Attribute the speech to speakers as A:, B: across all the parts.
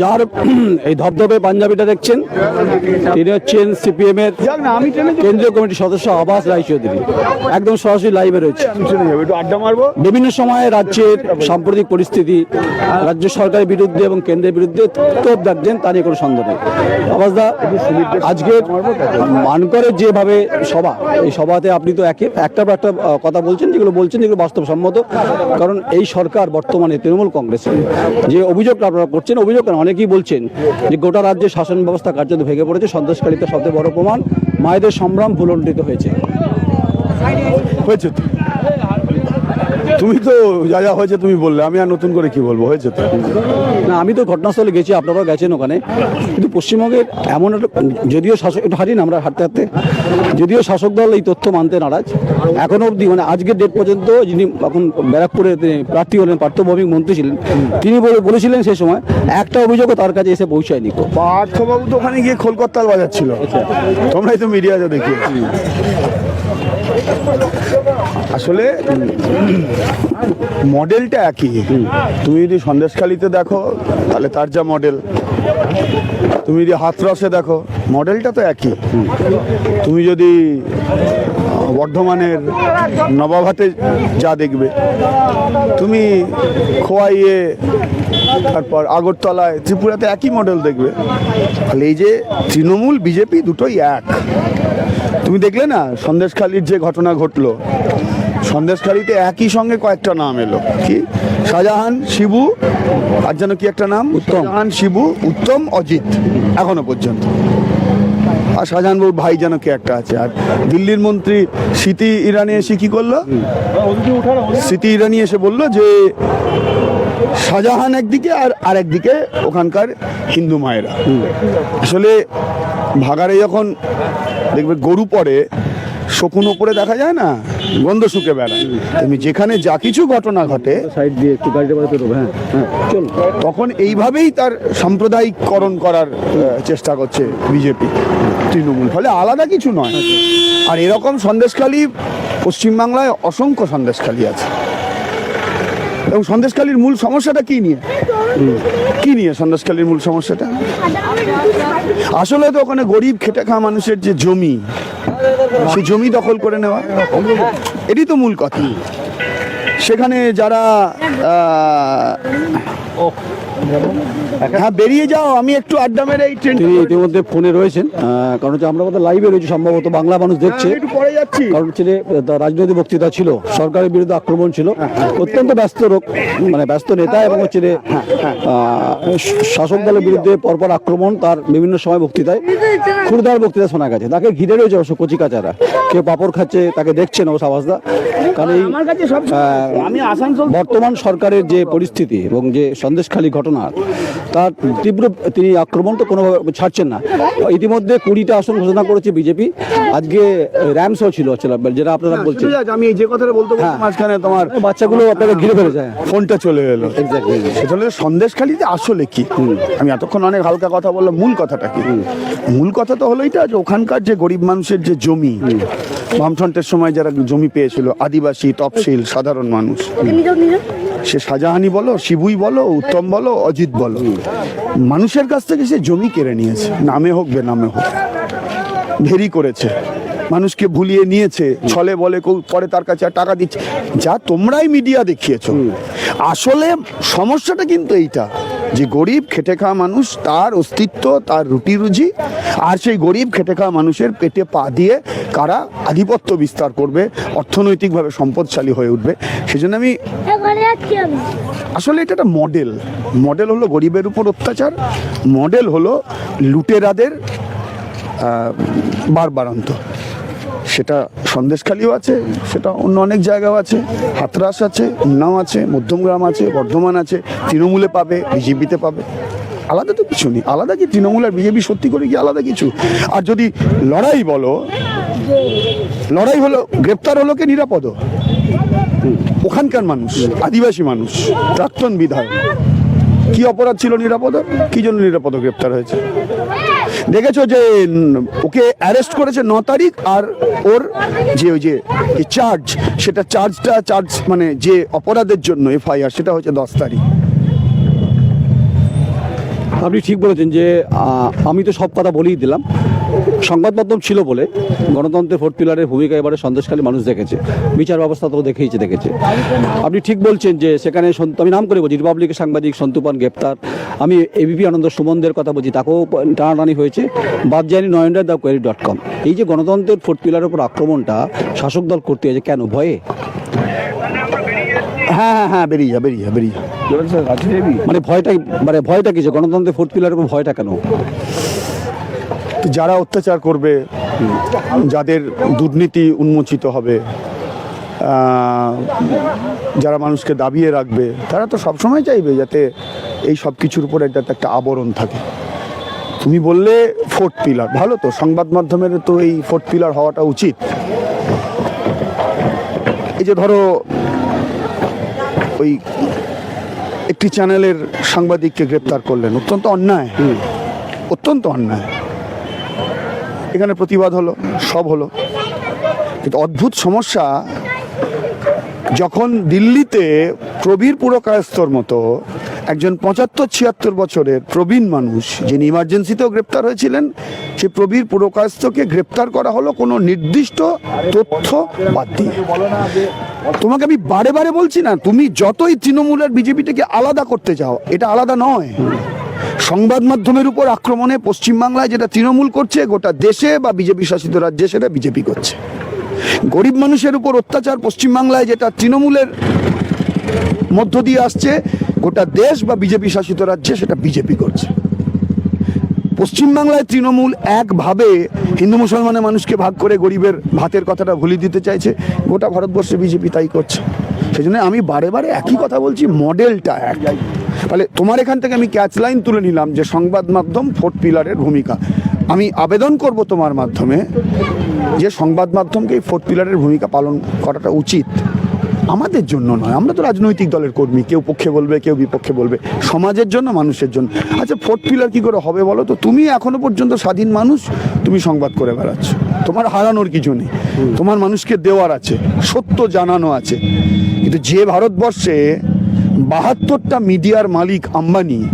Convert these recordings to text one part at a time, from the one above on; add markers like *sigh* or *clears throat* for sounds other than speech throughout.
A: যার *clears throat* এই ধবধবে পাঞ্জাবিটা দেখছেন, তিনি হচ্ছেন সিপিএম এর কেন্দ্রীয় কমিটির সদস্য আবাস রায়চৌধুরী একদম সরাসরি লাইভে রয়েছে। বিভিন্ন সময়ে রাজ্যের সাম্প্রতিক পরিস্থিতি, রাজ্য সরকারের বিরুদ্ধে এবং কেন্দ্রের বিরুদ্ধে তোপ ডাকছেন তা নিয়ে কোনো সন্দেহ নেই। আবাসদা আজকে মানকরের যেভাবে সভা, এই সভাতে আপনি তো একে একটা পর একটা কথা বলছেন, যেগুলো বলছেন, যেগুলো বাস্তবসম্মত। কারণ এই সরকার বর্তমানে তৃণমূল কংগ্রেসের। যে অভিযোগটা আপনারা করছেন, অভিযোগ কেন অনেকেই বলছেন যে গোটা রাজ্যে শাসন ব্যবস্থা কার্যত ভেঙে পড়েছে। সন্ত্রাসকারিতা সবচেয়ে বড় প্রমাণ মায়েদের সম্ভ্রম ভুলণ্ডিত হয়েছে।
B: হয়েছে তুমি তো যা যা হয়েছে তুমি বললে আমি আর নতুন করে কি বলব? হয়েছে তো?
A: না আমি তো ঘটনাস্থলে গেছি আপনারাও গেছেন ওখানে। কিন্তু পশ্চিমবঙ্গের এমন একটা যদিও শাসক একটু হারিয়ে না আমরা হাঁটতে হাঁটতে। যদিও শাসক দল এই তথ্য মানতে নারাজ। এখনও অবধি মানে আজকের ডেট পর্যন্ত যিনি এখন ব্যারাকপুরে তিনি প্রার্থী হলেন পার্থভৌমিক মন্ত্রী ছিলেন তিনি বলে- বলেছিলেন সেই সময় একটা অভিযোগও তার কাছে এসে পৌঁছায়নি।
B: পার্থবাবু তো ওখানে গিয়ে খোলকত্তাল বাজাচ্ছিল। তোমরাই তো মিডিয়াতে দেখি আসলে, মডেলটা একই। তুমি যদি সন্দেশখালিতে দেখো, তাহলে তার যা মডেল। তুমি যদি হাতরসে দেখো, মডেলটা তো একই। তুমি যদি বর্ধমানের নবাবহাটে যা দেখবে, তুমি খোয়াইয়ে, তারপর আগরতলায়, ত্রিপুরাতে একই মডেল দেখবে। তাহলে এই যে তৃণমূল, বিজেপি দুটোই এক। তুমি দেখলে না সন্দেশখালির যে ঘটনা ঘটলো? সন্দেশখালিতে একই সঙ্গে কয়েকটা নাম এলো। কি? শাহজাহান শিবু আর যেন কি একটা নাম? উত্তম। শাহজাহান শিবু উত্তম অজিত এখনও পর্যন্ত। আর শাহজাহান বাবুর ভাই যেন কে একটা আছে। আর দিল্লির মন্ত্রী স্মৃতি ইরানি এসে কি করল? স্মৃতি ইরানি এসে বলল যে শাহজাহান একদিকে আর আরেকদিকে ওখানকার হিন্দু মায়েরা। আসলে ভাগারে যখন দেখবে গরু পড়ে শকুন ওপরে দেখা যায় না? গন্ধ শুকে বেড়ায়। তেমনি যেখানে যা কিছু ঘটনা ঘটে
A: সাইড দিয়ে একটু গাড়িটা বাড়াতে দেবো হ্যাঁ হ্যাঁ চল।
B: তখন এইভাবেই তার সাম্প্রদায়িককরণ করার চেষ্টা করছে বিজেপি তৃণমূল। ফলে আলাদা কিছু নয়। আর এরকম সন্দেশখালী পশ্চিমবাংলায় অসংখ্য সন্দেশখালী আছে। এবং সন্দেশখালীর মূল সমস্যাটা কি নিয়ে? কি নিয়ে সন্ন্যাসকালীর মূল সমস্যাটা? আসলে তো ওখানে গরিব খেটে খাওয়া মানুষের যে জমি, সেই জমি দখল করে নেওয়া, এটি তো মূল কথা। সেখানে যারা হ্যাঁ বেরিয়ে যাও আমি একটু আড্ডা মেরে এই ট্রেন
A: তিনি ইতিমধ্যে ফোনে রয়েছেন কারণ হচ্ছে আমরা বোধহয় লাইভে রয়েছি সম্ভবত বাংলা মানুষ দেখছে।
B: একটু পরে যাচ্ছি।
A: কারণ হচ্ছে রাজনৈতিক বক্তৃতা ছিল সরকারের বিরুদ্ধে আক্রমণ ছিল অত্যন্ত ব্যস্ত লোক মানে ব্যস্ত নেতা এবং হচ্ছে শাসক দলের বিরুদ্ধে পরপর আক্রমণ তার বিভিন্ন সময় বক্তৃতায়। খুরদার বক্তৃতা শোনা গেছে। তাকে ঘিরে রয়েছে অবশ্য কচি কাচারা কেউ পাপড় খাচ্ছে তাকে দেখছেন অবশ্য আওয়াজদা কারণ এই
B: আমি
A: বর্তমান সরকারের যে পরিস্থিতি এবং যে সন্দেশখালী ঘটনা তার তীব্র তিনি আক্রমণ তো কোনোভাবে ছাড়ছেন না। ইতিমধ্যে কুড়িটা আসন ঘোষণা করেছে বিজেপি। আজকে র্যাম শো ছিল যেটা আপনারা বলছেন।
B: শুনে যাক, আমি এই যে কথাটা বলতে বলতে
A: হ্যাঁ।
B: মাঝখানে তোমার
A: বাচ্চাগুলো আপনাকে ঘিরে ফেলেছে হ্যাঁ।
B: ফোনটা চলে. সেটা হলো সন্দেশখালিতে আসলে কি? আমি এতক্ষণ অনেক হালকা কথা বললাম মূল কথাটা কি? মূল কথা তো হলো এটা যে ওখানকার যে গরিব মানুষের যে জমি বামফ্রন্টের সময় যারা জমি পেয়েছিল আদিবাসী তপশিল সাধারণ মানুষ। সে শাহজাহানি বলো, শিবুই বলো, উত্তম বলো, অজিত বলো। মানুষের কাছ থেকে সে জমি কেড়ে নিয়েছে, নামে হোক, বেনামে হোক। ভেরি করেছে। মানুষকে ভুলিয়ে নিয়েছে, ছলে বলে পরে তার কাছে টাকা দিচ্ছে। যা তোমরাই মিডিয়া দেখিয়েছ। আসলে সমস্যাটা কিন্তু এইটা। যে গরিব খেটে খাওয়া মানুষ তার অস্তিত্ব তার রুটি রুজি আর সেই গরিব খেটে খাওয়া মানুষের পেটে পা দিয়ে কারা আধিপত্য বিস্তার করবে অর্থনৈতিকভাবে সম্পদশালী হয়ে উঠবে। সেজন্য আমি
C: আমি।
B: আসলে এটা একটা মডেল। মডেল হলো গরিবের উপর অত্যাচার মডেল হলো লুটেরাদের বারবারন্ত সেটা সন্দেশখালিও আছে, সেটা অন্য অনেক জায়গাও আছে। হাতরাস আছে, উন্নাও আছে, মধ্যমগ্রাম আছে, বর্ধমান আছে, তৃণমূলে পাবে, বিজেপিতে পাবে। আলাদা তো কিছু নেই, আলাদা কি তৃণমূল আর বিজেপি সত্যি করে কি আলাদা কিছু? আর যদি লড়াই বলো, লড়াই হলো, গ্রেপ্তার হলো কে নিরাপদ? ওখানকার মানুষ, আদিবাসী মানুষ, প্রাক্তন বিধায়ক। কি অপরাধ ছিল নিরাপদ? কি জন্য নিরাপদ গ্রেপ্তার হয়েছে? দেখেছ যে ওকে অ্যারেস্ট করেছে ন তারিখ আর ওর যে ওই যে চার্জ সেটা চার্জটা চার্জ মানে যে অপরাধের জন্য এফআইআর, সেটা হচ্ছে দশ তারিখ।
A: আপনি ঠিক বলেছেন যে আমি তো সব কথা বলেই দিলাম। সংবাদ মাধ্যম ছিল বলে গণতন্ত্রের ফোর্থ পিলারের ভূমিকা এবারে সন্দেশকালী মানুষ দেখেছে। বিচার ব্যবস্থা তো দেখেইছে দেখেছে। আপনি ঠিক বলছেন যে সেখানে সন্ত- আমি নাম করে বলছি রিপাবলিকের সাংবাদিক সন্তুপান গ্রেপ্তার। আমি এবিপি আনন্দ সুমনদের কথা বলছি তাকেও টানাটানি হয়েছে। বাদ যায়নি নয়নডার দ্য কোয়ারি ডট কম এই যে গণতন্ত্রের ফোর্থ পিলারের উপর আক্রমণটা শাসক দল করতে হয়েছে কেন ভয়ে?
B: হ্যাঁ হ্যাঁ হ্যাঁ বেরিয়ে যা বেরিয়ে যা বেরিয়ে যা।
A: মানে ভয়টা মানে ভয়টা কিছু গণতন্ত্রের ফোর্থ পিলারের উপর ভয়টা কেন?
B: যারা অত্যাচার করবে, যাদের দুর্নীতি উন্মোচিত হবে যারা মানুষকে দাবিয়ে রাখবে, তারা তো সবসময় চাইবে যাতে এই সব কিছুর উপর একটা একটা আবরণ থাকে। তুমি বললে ফোর্থ পিলার ভালো তো, সংবাদ মাধ্যমের তো এই ফোর্থ পিলার হওয়াটা উচিত। এই যে ধরো, ওই একটি চ্যানেলের সাংবাদিককে গ্রেপ্তার করলেন, অত্যন্ত অন্যায়। অত্যন্ত অন্যায়। এখানে প্রতিবাদ হলো সব হলো। কিন্তু অদ্ভুত সমস্যা যখন দিল্লিতে প্রবীর পুরকায়স্তর মতো একজন পঁচাত্তর ছিয়াত্তর বছরের প্রবীণ মানুষ, যিনি ইমার্জেন্সিতেও গ্রেপ্তার হয়েছিলেন, সে প্রবীর পুরকায়স্তকে গ্রেপ্তার করা হলো কোনো নির্দিষ্ট তথ্য বাদ দিয়ে। তোমাকে আমি বারে বারে বলছি না, তুমি যতই তৃণমূলের বিজেপিটাকে আলাদা করতে চাও, এটা আলাদা নয়। সংবাদ মাধ্যমের উপর আক্রমণে পশ্চিমবাংলায় যেটা তৃণমূল করছে, গোটা দেশে বা বিজেপি শাসিত রাজ্যে সেটা বিজেপি করছে। গরিব মানুষের উপর অত্যাচার পশ্চিমবাংলায় যেটা তৃণমূলের মধ্য দিয়ে আসছে গোটা দেশ বা বিজেপি শাসিত রাজ্যে সেটা বিজেপি করছে। পশ্চিমবাংলায় তৃণমূল একভাবে হিন্দু মুসলমানের মানুষকে ভাগ করে গরিবের ভাতের কথাটা ভুলিয়ে দিতে চাইছে, গোটা ভারতবর্ষে বিজেপি তাই করছে। সেই জন্য আমি বারে বারে একই কথা বলছি, মডেলটা এক। তাহলে তোমার এখান থেকে আমি ক্যাচ লাইন তুলে নিলাম যে সংবাদ মাধ্যম ফোর্থ পিলারের ভূমিকা। আমি আবেদন করব তোমার মাধ্যমে যে সংবাদ মাধ্যমকে এই ফোর্থ পিলারের ভূমিকা পালন করাটা উচিত। আমাদের জন্য নয়। আমরা তো রাজনৈতিক দলের কর্মী। কেউ পক্ষে বলবে, কেউ বিপক্ষে বলবে। সমাজের জন্য, মানুষের জন্য। আচ্ছা ফোর্থ পিলার কি করে হবে বলো তো? তুমি এখনও পর্যন্ত স্বাধীন মানুষ, তুমি সংবাদ করে বেড়াচ্ছ। তোমার হারানোর কিছু নেই। তোমার মানুষকে দেওয়ার আছে, সত্য জানানো আছে। কিন্তু যে ভারতবর্ষে বাহাত্তরটা মিডিয়ার মালিক আম্বানি,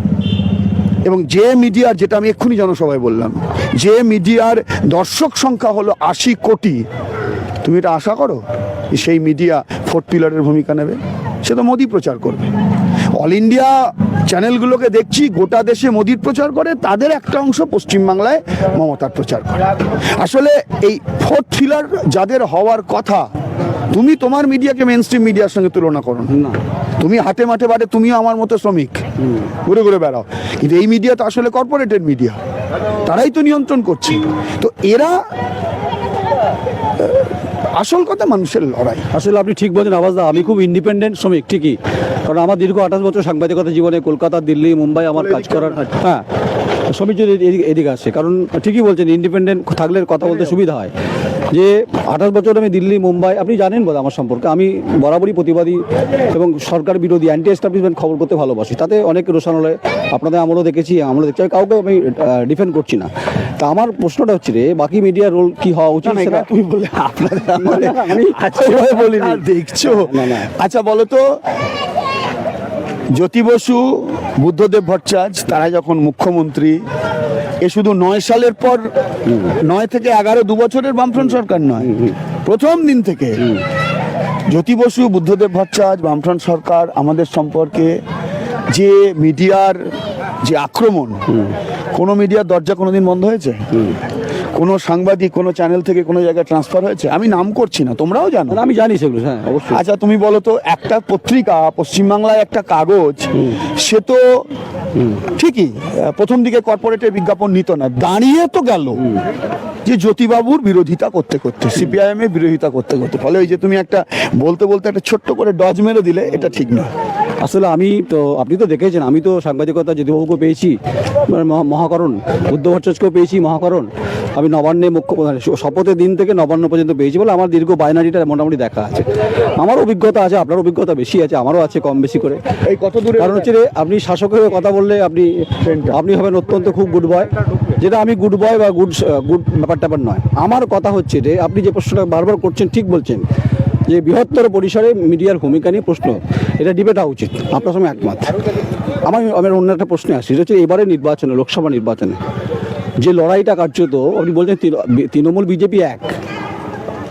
B: এবং যে মিডিয়ার, যেটা আমি এক্ষুনি জনসভায় বললাম, যে মিডিয়ার দর্শক সংখ্যা হলো আশি কোটি তুমি এটা আশা করো? যে সেই মিডিয়া ফোর্থ পিলারের ভূমিকা নেবে? সে তো মোদি প্রচার করবে। অল ইন্ডিয়া চ্যানেলগুলোকে দেখছি গোটা দেশে মোদির প্রচার করে তাদের একটা অংশ পশ্চিমবাংলায় মমতার প্রচার করে। আসলে এই ফোর্থ পিলার যাদের হওয়ার কথা তুমি তোমার মিডিয়াকে মেন স্ট্রিম মিডিয়ার সঙ্গে তুলনা করো না। তুমি হাটে মাঠে বাটে তুমিও আমার মতো শ্রমিক। ঘুরে ঘুরে বেড়াও। কিন্তু এই মিডিয়া তো আসলে কর্পোরেটেড মিডিয়া তারাই তো নিয়ন্ত্রণ করছে। তো এরা আসল কথা মানুষের লড়াই।
A: আসলে আপনি ঠিক বলছেন দা আমি খুব ইন্ডিপেন্ডেন্ট শ্রমিক ঠিকই। কারণ আমার দীর্ঘ আঠাশ বছর সাংবাদিকতা জীবনে কলকাতা দিল্লি মুম্বাই আমার কাজ করার হ্যাঁ শ্রমিক যদি এদিকে- আসে কারণ ঠিকই বলছেন ইন্ডিপেন্ডেন্ট থাকলে কথা বলতে সুবিধা হয়। যে আঠাশ বছর আমি দিল্লি মুম্বাই আপনি জানেন বোধ আমার সম্পর্কে। আমি বরাবরই প্রতিবাদী এবং সরকার বিরোধী অ্যান্টি এস্টাবলিশমেন্ট খবর করতে ভালোবাসি। তাতে অনেক রোশানলে আপনাদের আমরাও দেখেছি আমরাও দেখছি। কাউকে আমি ডিফেন্ড করছি না। তা আমার প্রশ্নটা হচ্ছে রে বাকি মিডিয়ার রোল কি হওয়া উচিত সেটা
B: তুমি বললে আপনাদের
A: আমি-
B: আচ্ছা ওইভাবে বলিনি। দেখছ। আচ্ছা বলো তো জ্যোতি বসু, বুদ্ধদেব ভট্টাচার্য, তারা যখন মুখ্যমন্ত্রী, এ শুধু নয় সালের পর নয় থেকে এগারো, দু বছরের বামফ্রন্ট সরকার নয়, প্রথম দিন থেকে জ্যোতি বসু, বুদ্ধদেব ভট্টাচার্য, বামফ্রন্ট সরকার আমাদের সম্পর্কে যে মিডিয়ার যে আক্রমণ, কোনো মিডিয়ার দরজা কোনোদিন বন্ধ হয়েছে? কোনো সাংবাদিক কোনো চ্যানেল থেকে কোনো জায়গায় ট্রান্সফার হয়েছে? আমি নাম করছি না তোমরাও জানো?
A: না, আমি জানি সেগুলো হ্যাঁ অবশ্যই।
B: আচ্ছা তুমি বলো তো একটা পত্রিকা পশ্চিমবাংলায় একটা কাগজ সে তো ঠিকই প্রথম দিকে কর্পোরেটের বিজ্ঞাপন নিত না দাঁড়িয়ে তো গেল যে জ্যোতিবাবুর বিরোধিতা করতে করতে সিপিআইএম এর বিরোধিতা করতে করতে ফলে ওই যে তুমি একটা বলতে বলতে একটা ছোট্ট করে ডজ মেরে দিলে এটা ঠিক নয়
A: আসলে আমি তো আপনি তো দেখেছেন আমি তো সাংবাদিকতা জ্যোতিবাবুকে পেয়েছি মানে মহাকরণ বুদ্ধ ভট্টাচার্যকেও পেয়েছি মহাকরণ। আমি নবান্নে মুখ্য মানে শপথের দিন থেকে নবান্ন পর্যন্ত পেয়েছি বলে আমার দীর্ঘ বাইনারিটা মোটামুটি দেখা আছে। আমার অভিজ্ঞতা আছে আপনার অভিজ্ঞতা বেশি আছে আমারও আছে কম বেশি করে।
B: এই কত দূরে
A: কারণ হচ্ছে আপনি শাসকের হয়ে কথা বললে আপনি আপনি হবেন অত্যন্ত খুব গুড বয় যেটা আমি গুড বয় বা গুড গুড ব্যাপার ট্যাপার নয়। আমার কথা হচ্ছে যে আপনি যে প্রশ্নটা বারবার করছেন ঠিক বলছেন যে বৃহত্তর পরিসরে মিডিয়ার ভূমিকা নিয়ে প্রশ্ন। এটা ডিবেট হওয়া উচিত আপনার সঙ্গে একমত। আমার আমার অন্য একটা প্রশ্নে আসি সেটা হচ্ছে এবারে নির্বাচনে লোকসভা নির্বাচনে যে লড়াইটা কার্যত আপনি বলছেন তৃণ- তৃণমূল বিজেপি এক।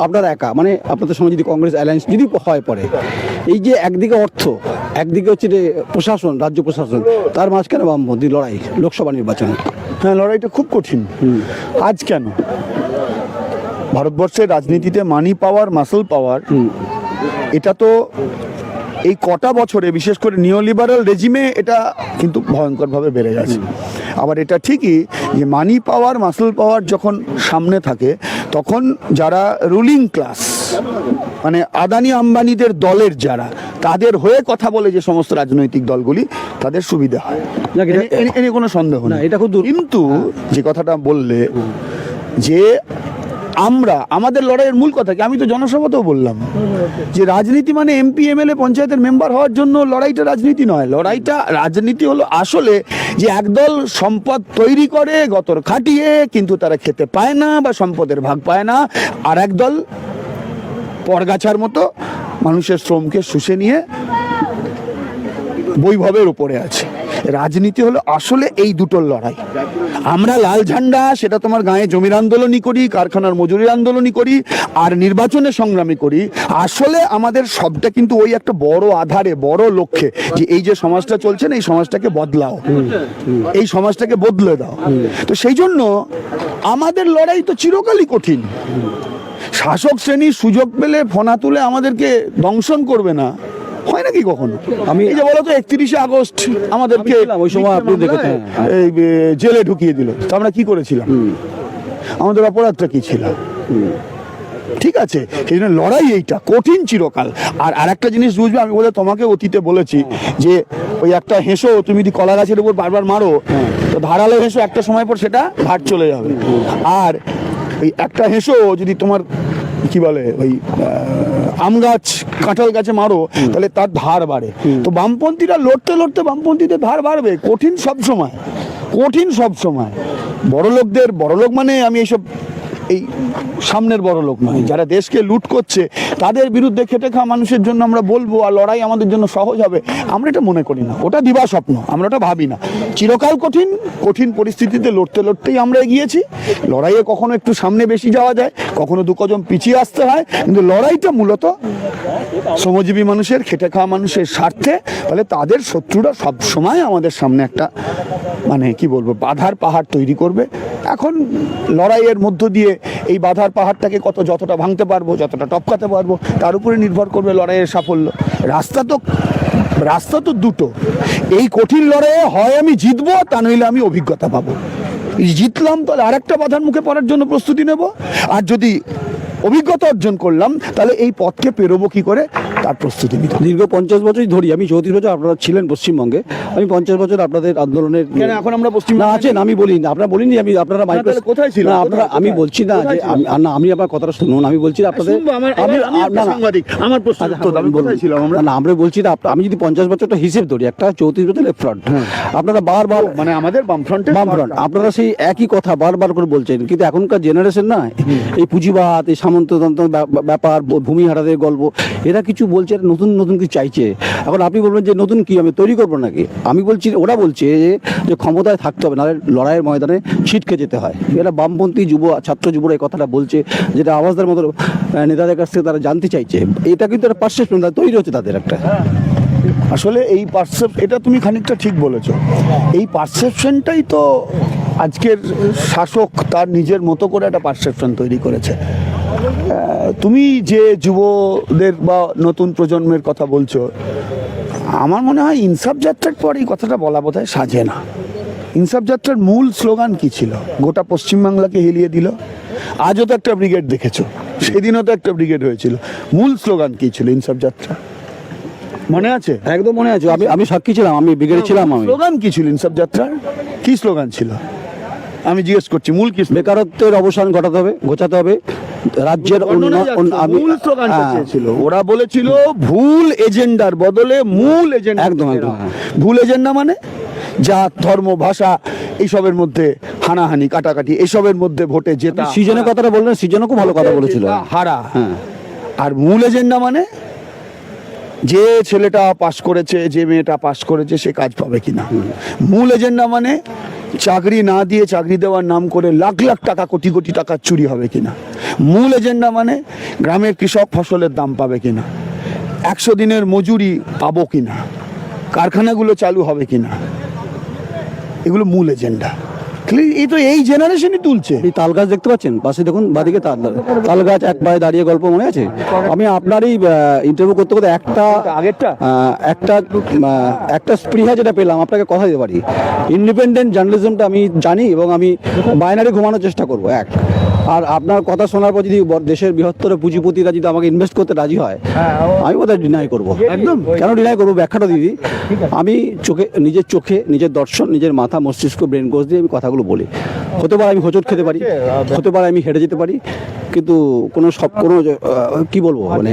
A: আপনার একা মানে আপনাদের সঙ্গে যদি কংগ্রেস অ্যালায়েন্স যদি হয় পরে এই যে একদিকে অর্থ একদিকে হচ্ছে যে প্রশাসন রাজ্য প্রশাসন তার মাঝখানে বামপন্থী লড়াই লোকসভা নির্বাচনে।
B: হ্যাঁ লড়াইটা খুব কঠিন। আজ কেন? ভারতবর্ষের রাজনীতিতে মানি পাওয়ার মাসল পাওয়ার এটা তো এই কটা বছরে বিশেষ করে নিওলিবারাল রেজিমে এটা কিন্তু ভয়ঙ্করভাবে বেড়ে গেছে। আবার এটা ঠিকই যে মানি পাওয়ার মাসল পাওয়ার যখন সামনে থাকে তখন যারা রুলিং ক্লাস মানে আদানি আম্বানিদের দলের যারা তাদের হয়ে কথা বলে যে সমস্ত রাজনৈতিক দলগুলি তাদের সুবিধা হয়।
A: না, এটা-
B: এ- এ- এ নিয়ে কোনো সন্দেহ
A: না, এটা
B: কিন্তু যে কথাটা বললে যে আমরা, আমাদের লড়াইয়ের মূল কথা কি? আমি তো জনসভাতেও বললাম যে রাজনীতি মানে এমপি, এমএলএ, পঞ্চায়েতের মেম্বার হওয়ার জন্য লড়াইটা রাজনীতি নয়। লড়াইটা রাজনীতি হলো আসলে যে একদল সম্পদ তৈরি করে গতর খাটিয়ে, কিন্তু তারা খেতে পায় না বা সম্পদের ভাগ পায় না। আর একদল পরগাছার মতো মানুষের শ্রমকে শুষে নিয়ে বৈভবের উপরে আছে। রাজনীতি হলো আসলে এই দুটোর লড়াই। আমরা লাল ঝান্ডা, সেটা তোমার গায়ে জমির আন্দোলনই করি, কারখানার মজুরির আন্দোলনই করি, আর নির্বাচনে সংগ্রামী করি। আসলে আমাদের সবটা কিন্তু ওই একটা বড় আধারে, বড় লক্ষ্যে, যে এই যে সমাজটা চলছে না, এই সমাজটাকে বদলাও। এই সমাজটাকে বদলে দাও। তো সেই জন্য আমাদের লড়াই তো চিরকালই কঠিন। শাসক শ্রেণি সুযোগ পেলে ফোনা তুলে আমাদেরকে দংশন করবে না। হয় নাকি কখনো? আমি এই যে বলো তো একত্রিশে আগস্ট আমাদেরকে
A: আমি ওই সময় আপনি দেখেছেন, হ্যাঁ।
B: এই জেলে ঢুকিয়ে দিল। তো আমরা কি করেছিলাম? আমাদের অপরাধটা কি ছিল? ঠিক আছে সেই জন্য লড়াই এইটা কঠিন চিরকাল। আর আর একটা জিনিস বুঝবে আমি বলে তোমাকে অতীতে বলেছি যে ওই একটা হেঁসো তুমি যদি কলা গাছের উপর বারবার মারো তো ধারালো হেঁসো একটা সময় পর সেটা ঘাট চলে যাবে। আর ওই একটা হেঁসো যদি তোমার কি বলে ওই আম গাছ কাঁঠাল গাছে মারো তাহলে তার ধার বাড়ে। তো বামপন্থীরা লড়তে লড়তে বামপন্থীদের ধার বাড়বে কঠিন সব সময়। কঠিন সব সময়। বড় লোকদের বড় লোক মানে আমি এইসব এই সামনের বড় লোক নয়। যারা দেশকে লুট করছে, তাদের বিরুদ্ধে খেটে খাওয়া মানুষের জন্য আমরা বলব আর লড়াই আমাদের জন্য সহজ হবে। আমরা এটা মনে করি না। ওটা দিবা স্বপ্ন। আমরা ওটা ভাবি না। চিরকাল কঠিন কঠিন পরিস্থিতিতে লড়তে লড়তেই আমরা এগিয়েছি। লড়াইয়ে কখনো একটু সামনে বেশি যাওয়া যায়, কখনো দু কজন পিছিয়ে আসতে হয়, কিন্তু লড়াইটা মূলত শ্রমজীবী মানুষের, খেটে খাওয়া মানুষের স্বার্থে। ফলে তাদের শত্রুরা সব সময় আমাদের সামনে একটা মানে কি বলব, বাধার পাহাড় তৈরি করবে। এখন লড়াইয়ের মধ্য দিয়ে এই বাধার পাহাড়টাকে কত যতটা ভাঙতে পারব, যতটা টপকাতে পারব, তার উপরে নির্ভর করবে লড়াইয়ের সাফল্য। রাস্তা তো রাস্তা তো দুটো। এই কঠিন লড়াইয়ে হয় আমি জিতবো, তা নইলে আমি অভিজ্ঞতা পাবো। জিতলাম, তাহলে আরেকটা বাধার মুখে পড়ার জন্য প্রস্তুতি নেব। আর যদি অভিজ্ঞতা অর্জন করলাম, তাহলে এই পথকে পেরোবো কি করে? তার প্রস্তুতি নিতে
A: দীর্ঘ পঞ্চাশ বছরই ধরি আমি চৌত্রিশ বছর আপনারা ছিলেন পশ্চিমবঙ্গে আমি পঞ্চাশ বছর আপনাদের আন্দোলনের
B: এখন আমরা
A: পশ্চিম
B: না
A: আছেন আমি বলিনি আপনারা বলিনি আমি আপনারা মাইক্রো
B: কোথায় ছিলেন?
A: না আপনারা আমি বলছি না যে না আমি আপনার কথাটা শুনুন আমি বলছি না আপনাদের
B: আমার-
A: আমি-
B: আমি
A: না, না।
B: আমার?
A: না, না বলছি না আমি যদি পঞ্চাশ বছরটা হিসেব ধরি একটা চৌত্রিশ বছর ফ্রন্ট আপনারা বারবার
B: মানে আমাদের বামফ্রন্টে।
A: বামফ্রন্ট আপনারা সেই একই কথা বারবার করে বলছেন কিন্তু এখনকার জেনারেশন না এই পুঁজিবাদ এই সামন্ততন্ত্র ব্যা- ব্যাপার ভূমি হারাদের গল্প এরা কিছু বলছে নতুন নতুন কিছু চাইছে। এখন আপনি বলবেন যে নতুন কি, আমি তৈরি করব নাকি? আমি বলছি, ওরা বলছে যে- ক্ষমতায় থাকতে হবে, নাহলে লড়াইয়ের ময়দানে ছিটকে যেতে হয়। এরা বামপন্থী যুব, ছাত্র যুবরা এই কথাটা বলছে, যেটা আওয়াজদের মতো নেতাদের কাছ থেকে তারা জানতে চাইছে। এটা কিন্তু একটা পারসেপশন তৈরি হচ্ছে তাদের একটা।
B: আসলে এই পারসেপ, এটা তুমি খানিকটা ঠিক বলেছ। এই পারসেপশনটাই তো আজকের শাসক তার নিজের মতো করে একটা পারসেপশন তৈরি করেছে। তুমি যে যুবদের বা নতুন প্রজন্মের কথা বলছো আমার মনে হয় ইনসাফ যাত্রার পর এই কথাটা বলা বোধহয় সাজে না। ইনসাফ যাত্রার মূল স্লোগান কি ছিল? গোটা পশ্চিমবাংলাকে হিলিয়ে দিল। আজও তো একটা ব্রিগেড দেখেছ। সেদিনও তো একটা ব্রিগেড হয়েছিল। মূল স্লোগান কি ছিল ইনসাফ যাত্রা? মনে আছে?
A: একদম মনে আছে। আমি আমি সাক্ষী ছিলাম আমি ব্রিগেডে ছিলাম আমি।
B: স্লোগান কি ছিল ইনসাফ যাত্রার? কি স্লোগান ছিল? আমি জিজ্ঞেস করছি মূল কি
A: বেকারত্বের অবসান ঘটাতে হবে ঘোচাতে হবে। রাজ্যের আমি- হ্যাঁ,
B: ওরা বলেছিল ভুল এজেন্ডার বদলে মূল এজেন্ডা
A: একদম, একদম, হ্যাঁ।
B: ভুল এজেন্ডা মানে? জাত ধর্ম ভাষা এইসবের মধ্যে হানাহানি কাটাকাটি এসবের মধ্যে ভোটে জেতা।
A: সিজনের কথাটা বললেন সিজনও খুব ভালো কথা বলেছিল।
B: হারা।
A: হ্যাঁ।
B: আর মূল এজেন্ডা মানে? যে ছেলেটা পাশ করেছে যে মেয়েটা পাশ করেছে সে কাজ পাবে কিনা। মূল এজেন্ডা মানে চাকরি না দিয়ে চাকরি দেওয়ার নাম করে লাখ লাখ টাকা, কোটি কোটি টাকা চুরি হবে কিনা? মূল এজেন্ডা মানে গ্রামের কৃষক ফসলের দাম পাবে কিনা? একশো দিনের মজুরি পাবো কিনা? কারখানাগুলো চালু হবে কিনা? এগুলো মূল এজেন্ডা এই তো এই জেনারেশনই তুলছে।
A: এই তাল গাছ দেখতে পাচ্ছেন? পাশে দেখুন বাদিকে তাল তাল গাছ এক পায়ে দাঁড়িয়ে গল্প মনে আছে? আমি আপনারই ইন্টারভিউ করতে করতে একটা
B: আগেরটা?
A: একটা একটা স্পৃহা যেটা পেলাম আপনাকে কথা দিতে পারি। ইন্ডিপেন্ডেন্ট জার্নালিজমটা আমি জানি এবং আমি বাইনারি ঘুমানোর চেষ্টা করব এক। আর আপনার কথা শোনার পর যদি দেশের বৃহত্তর পুঁজিপতিরা যদি আমাকে ইনভেস্ট করতে রাজি হয় আমি বোধহয় ডিনাই করব। একদম? কেন ডিনাই করব? ব্যাখ্যাটা দিদি আমি চোখে নিজের চোখে নিজের দর্শন নিজের মাথা মস্তিষ্ক ব্রেন কোষ দিয়ে আমি কথাগুলো বলি। হতে পারে আমি হোঁচট খেতে পারি হতে পারে আমি হেঁটে যেতে পারি। কিন্তু কোনো সব কোনো কি বলব? মানে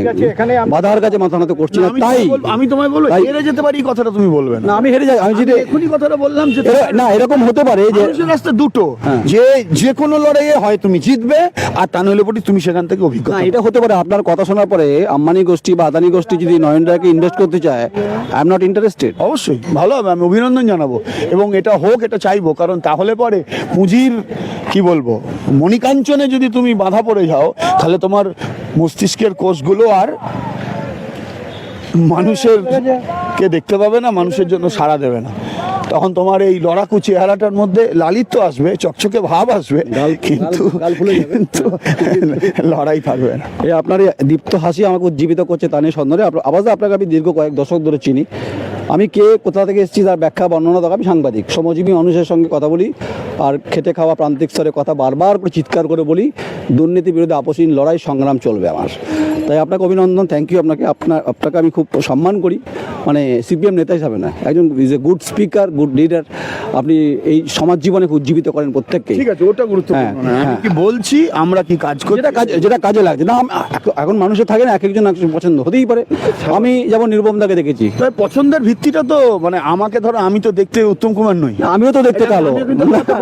A: বাধার কাছে মাথা নত করছি না তাই।
B: আমি তোমায় বলব হেরে যেতে পারি এই কথাটা তুমি বলবে না।
A: আমি হেরে যাই আমি যদি
B: এখনই কথাটা বললাম যে
A: না এরকম হতে পারে যে
B: রাস্তা দুটো।
A: হ্যাঁ।
B: যে যে কোনো লড়াইয়ে হয় তুমি জিতবে আর তা নইলে পরে তুমি সেখান থেকে
A: না
B: অভিজ্ঞতা
A: এটা হতে পারে আপনার কথা শোনার পরে আম্বানি গোষ্ঠী বা আদানি গোষ্ঠী যদি নয়নদাকে ইনভেস্ট করতে চায় আই এম নট ইন্টারেস্টেড
B: অবশ্যই ভালো হবে আমি অভিনন্দন জানাব। এবং এটা হোক এটা চাইব কারণ তাহলে পরে পুঁজির কি বলব মণিকাঞ্চনে যদি তুমি বাধা পড়ে যাও তাহলে তোমার মস্তিষ্কের কোষগুলো আর মানুষের কে দেখতে পাবে না মানুষের জন্য সাড়া দেবে না। তখন তোমার এই লড়াকু চেহারাটার মধ্যে লালিত্য আসবে চকচকে ভাব আসবে কিন্তু। কিন্তু লড়াই থাকবে না।
A: এই আপনার দীপ্ত হাসি আমাকে উজ্জীবিত করছে তা নিয়ে সন্দেহে আবাস আপনাকে আমি দীর্ঘ কয়েক দশক ধরে চিনি। আমি কে কোথা থেকে এসেছি তার ব্যাখ্যা বর্ণনা দেওয়া আমি সাংবাদিক শ্রমজীবী মানুষের সঙ্গে কথা বলি আর খেটে খাওয়া প্রান্তিক স্তরে কথা বারবার করে চিৎকার করে বলি দুর্নীতি বিরুদ্ধে আপসীন লড়াই সংগ্রাম চলবে আমার। তাই আপনাকে অভিনন্দন থ্যাংক ইউ আপনাকে আপনার আপনাকে আমি খুব সম্মান করি। মানে সিপিএম নেতা হিসাবে না একজন is a good speaker good leader আপনি এই সমাজ জীবনে উজ্জীবিত করেন প্রত্যেককে
B: ঠিক আছে ওটা গুরুত্বপূর্ণ
A: হ্যাঁ।
B: আমি
A: হ্যাঁ।
B: কি বলছি আমরা কি কাজ করি
A: যেটা কাজে যেটা কাজে লাগছে। না এখন মানুষের থাকে না এক একজন এক পছন্দ হতেই পারে। আমি যেমন নির্বম দাকে দেখেছি
B: পছন্দের ভিত্তিটা তো মানে আমাকে ধরো আমি তো দেখতে উত্তম কুমার নই।
A: আমিও তো দেখতে কালো।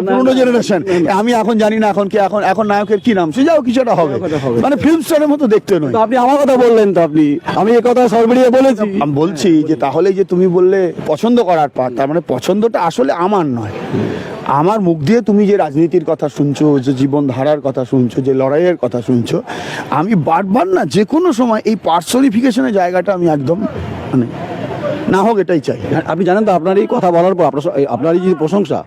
B: পুরোনো জেনারেশন আমি এখন জানি না এখন কি এখন এখন নায়কের কি নাম সে যাও কিছুটা হবে।
A: একটা হবে।
B: মানে ফিল্ম স্টারের মতো দেখতে নয়
A: আপনি আমার কথা বললেন তো আপনি। আমি এ কথা সরবরিয়ে বলেছি।
B: আমি বলছি যে তাহলে যে তুমি বললে পছন্দ করার পার তার মানে পছন্দটা আসলে আমার নয়। আমার মুখ দিয়ে তুমি যে রাজনীতির কথা শুনছো যে জীবন ধারার কথা শুনছো যে লড়াইয়ের কথা শুনছো আমি বারবার না যে কোনো সময় এই পার্সোনিফিকেশনের জায়গাটা আমি একদম মানে না হোক এটাই চাই।
A: আপনি জানেন তো আপনার এই কথা বলার পর আপনার আপনার এই যে প্রশংসা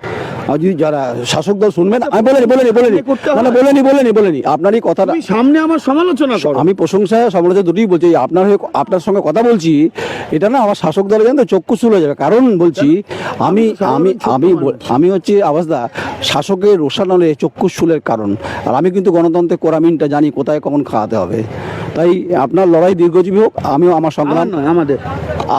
A: যদি যারা শাসক দল শুনবেন আমি বলেনি বলেনি বলেনি
B: করতে
A: না না, বলেনি বলেনি বলেনি আপনার এই কথাটা
B: সামনে আমার সমালোচনা করো।
A: আমি প্রশংসা সমালোচনা দুটোই বলছি আপনার হয়ে আপনার সঙ্গে কথা বলছি এটা না আমার শাসক দলে জানেন তো চক্ষু হয়ে যাবে। কারণ বলছি আমি আমি আমি আমি হচ্ছে আবাসদা শাসকের রোষানলে চক্ষু শুলের কারণ। আর আমি কিন্তু গণতন্ত্রের কোরামিনটা জানি কোথায় কখন খাওয়াতে হবে। তাই আপনার লড়াই দীর্ঘজীবী হোক আমিও আমার সংগ্রাম
B: নয় আমাদের।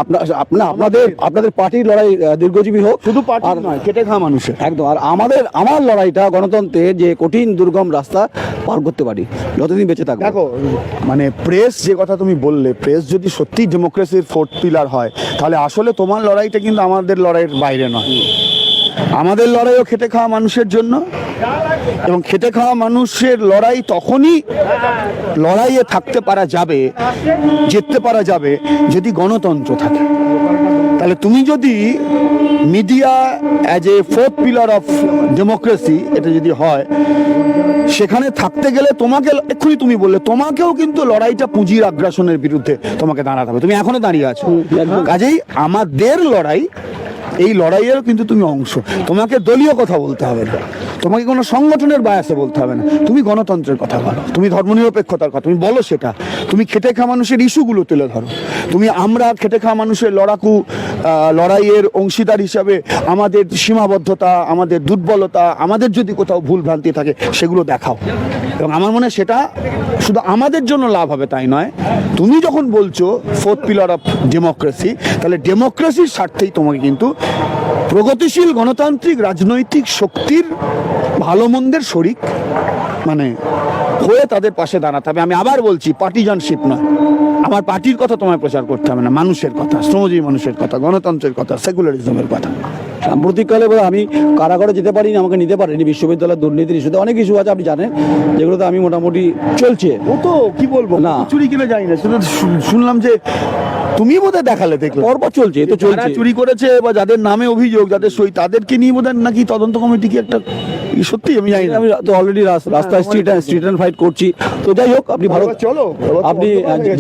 A: আপনার আপনার আপনাদের আপনাদের পার্টির লড়াই দীর্ঘজীবী হোক।
B: শুধু পার্টি নয় কেটে খাওয়া মানুষের।
A: একদম আর আমাদের আমার লড়াইটা গণতন্ত্রের যে কঠিন দুর্গম রাস্তা পার করতে পারি। যতদিন বেঁচে থাকব।
B: দেখো মানে প্রেস যে কথা তুমি বললে প্রেস যদি সত্যি ডেমোক্রেসির ফোর্থ পিলার হয় তাহলে আসলে তোমার লড়াইটা কিন্তু আমাদের লড়াইয়ের বাইরে নয়। আমাদের লড়াইও খেটে খাওয়া মানুষের জন্য। এবং খেটে খাওয়া মানুষের লড়াই তখনই লড়াইয়ে থাকতে পারা যাবে জিততে পারা যাবে যদি গণতন্ত্র থাকে। তাহলে তুমি যদি media as a fourth pillar of democracy এটা যদি হয় সেখানে থাকতে গেলে তোমাকে এক্ষুনি তুমি বললে তোমাকেও কিন্তু লড়াইটা পুঁজির আগ্রাসনের বিরুদ্ধে তোমাকে দাঁড়াতে হবে। তুমি এখনও দাঁড়িয়ে আছো। কাজেই আমাদের লড়াই এই লড়াইয়েরও কিন্তু তুমি অংশ। তোমাকে দলীয় কথা বলতে হবে না। তোমাকে কোনো সংগঠনের বায়াসে বলতে হবে না। তুমি গণতন্ত্রের কথা বলো। তুমি ধর্মনিরপেক্ষতার কথা। তুমি বলো সেটা। তুমি খেটে খাওয়া মানুষের ইস্যুগুলো তুলে ধরো। তুমি আমরা খেটে খাওয়া মানুষের লড়াকু লড়াইয়ের অংশীদার হিসাবে আমাদের সীমাবদ্ধতা, আমাদের দুর্বলতা, আমাদের যদি কোথাও ভুল ভ্রান্তি থাকে, সেগুলো দেখাও। এবং আমার মনে সেটা শুধু আমাদের জন্য লাভ হবে তাই নয়। তুমি যখন বলছো ফোর্থ পিলার অফ ডেমোক্রেসি তাহলে ডেমোক্রেসির স্বার্থেই তোমাকে কিন্তু প্রগতিশীল গণতান্ত্রিক রাজনৈতিক শক্তির ভালো মন্দের শরিক মানে হয়ে তাদের পাশে দাঁড়াতে হবে। আমি আবার বলছি পার্টিজানশিপ নয়। আমার পার্টির কথা তোমায় প্রচার করতে হবে না, মানুষের কথা, শ্রমজীবী মানুষের কথা, গণতন্ত্রের কথা সেকুলারিজমের কথা।
A: সাম্প্রতিককালে বলে আমি কারাগারে যেতে পারিনি আমাকে নিতে পারিনি বিশ্ববিদ্যালয়ের দুর্নীতির ইস্যুতে অনেক ইস্যু আছে আপনি জানেন যেগুলোতে আমি মোটামুটি চলছে।
B: ও তো কি বলব
A: না।
B: চুরি কিনে যাই না শুনলাম যে তুমি বোধহয় দেখালে দেখলাম
A: পরপর চলছে তো চলছে।
B: চুরি করেছে বা যাদের নামে অভিযোগ যাদের সই তাদেরকে নিয়ে বোধহয় নাকি তদন্ত কমিটি কি একটা সত্যি আমি জানি
A: আমি তো অলরেডি রাস্তায় স্ট্রিট স্ট্রিট অ্যান্ড ফাইট করছি। তো যাই হোক আপনি ভালো
B: চলো
A: আপনি।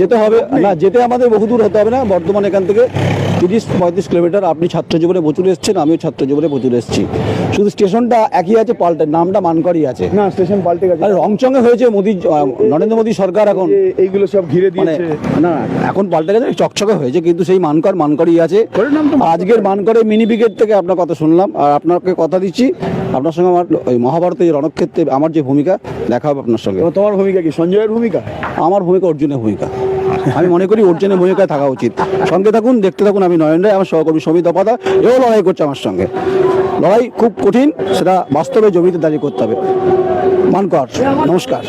A: যেতে হবে। না যেতে আমাদের বহু দূর হতে হবে না বর্ধমান এখান থেকে। তিরিশ পঁয়ত্রিশ কিলোমিটার আপনি ছাত্র জীবনে প্রচুর এসেছেন আমিও ছাত্র জীবনে প্রচুর এসেছি। শুধু স্টেশনটা একই আছে পাল্টে নামটা মানকরই আছে।
B: না স্টেশন পাল্টে গেছে।
A: আরে রংচঙে হয়েছে মোদী নরেন্দ্র মোদী সরকার এখন।
B: এইগুলো সব ঘিরে
A: মানে
B: দিয়েছে।
A: না এখন পাল্টে গেছে চকচকে হয়েছে কিন্তু সেই মানকর মানকরই আছে। আজকের মানকরে মিনি ব্রিগেড থেকে আপনার কথা শুনলাম আর আপনাকে কথা দিচ্ছি আপনার সঙ্গে আমার ওই মহাভারতের রণক্ষেত্রে আমার যে ভূমিকা দেখা হবে আপনার সঙ্গে।
B: তোমার ভূমিকা কি সঞ্জয়ের ভূমিকা?
A: আমার ভূমিকা অর্জুনের ভূমিকা। আমি মনে করি ওর জন্য ভূমিকায় থাকা উচিত। সঙ্গে থাকুন, দেখতে থাকুন আমি নয়ন রায়, আমার সহকর্মী সমিত অপাদা এও লড়াই করছে আমার সঙ্গে। লড়াই খুব কঠিন, সেটা বাস্তবে জমিতে দাঁড়িয়ে করতে হবে। মানকর নমস্কার।